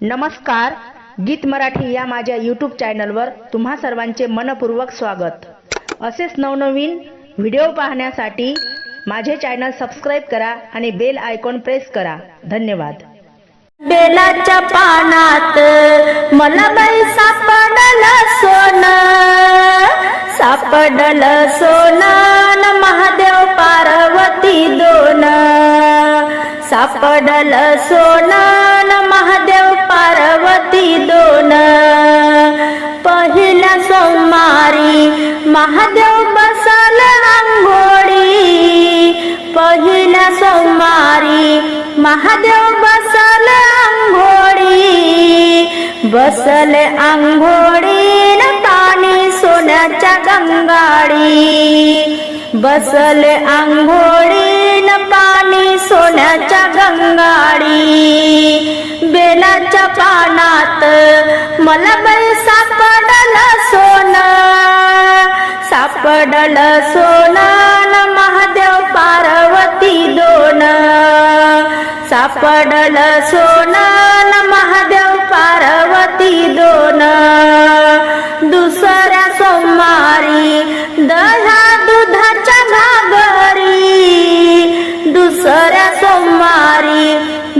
नमस्कार गीत मराठी या माझ्या यूट्यूब चॅनलवर तुम्हा सर्वांचे मनपूर्वक स्वागत. असेच नवनवीन व्हिडिओ पाहण्यासाठी माझे चॅनल सबस्क्राईब करा आणि बेल आयकॉन प्रेस करा. धन्यवाद. बेलाच्या पानात मला बाई सापडलं सोन सापडलं सोन. सापडल सोनान महादेव पार्वती दोन. पहिल्या सोमारी महादेव बसल आंघोळी पहिल्या सोमारी महादेव बसल आंघोळी बसले आंघोळी न पाणी सोन्याच्या गंगाळी. बसले आंघोळी सोन्याच्या गंगाडी बेलाच्या पानात मला बाई सापडलं सोन. सापडलं सोन महादेव पार्वती दोन. सापडलं सोना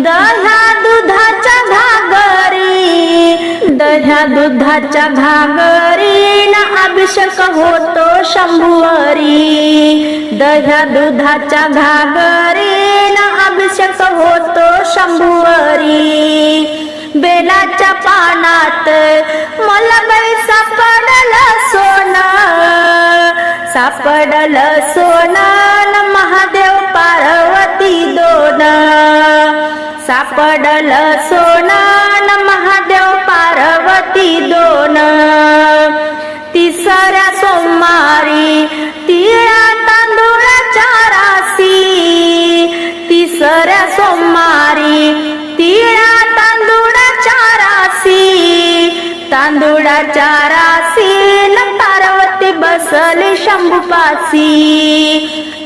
दह्या दुधाच्या घागरी दह्या दुधाच्या घागरी ना अभिषेक होतो शंभुवरी. दह्या दुधाच्या घागरी ना अभिषेक होतो शंभुवरी. बेलाच्या पानात मला सापडल सोनान महादेव पार्वती दोन. तिसऱ्या सोमवारी तिळा तांदूळाच्या राशी. तिसऱ्या सोमवारी तिळा तांदूळाच्या राशी. तांदूळाच्या राशी पार्वती बसली शंभूपासी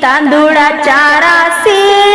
तांदूळाच्या राशी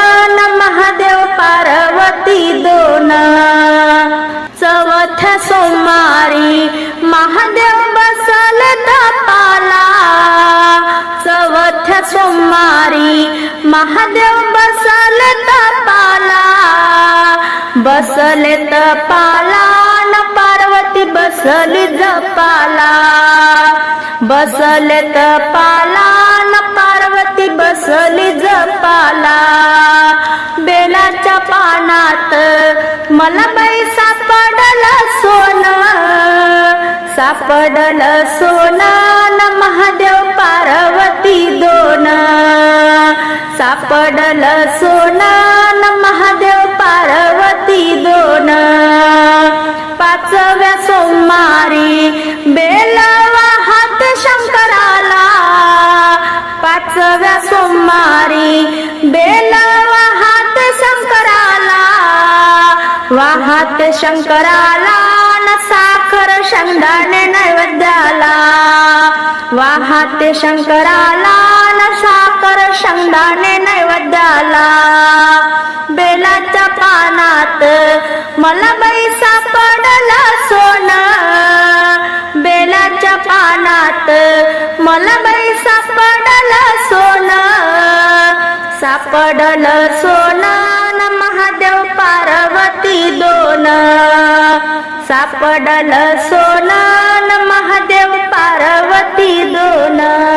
महादेव बसल तपाला बसले तपाला न पार्वती बसली जपाला. बसले तपाला न पार्वती बसली जपाला. बेलाच्या पानात मला बाई सापडलं सोन सापडलं सोन. पडल सोना न महादेव पार्वती दोन. पाचव्या सोमवारी बेलवा हात शंकराला. पाचव्या सोमवारी बेलवा हात शंकराला. वाहात शंकराला न साखर शेंगदाणे नैवेद्याला. वाहात शंकराला न कर शेंगदाणे नैवेद्याला. बेलाच्या पानात मला बैसा पडला सोन. बेलाच्या पानात मला बाई पडला सोन. सापडलं सोन महादेव पार्वती दोन. सापडलं सोन महादेव पार्वती दोन.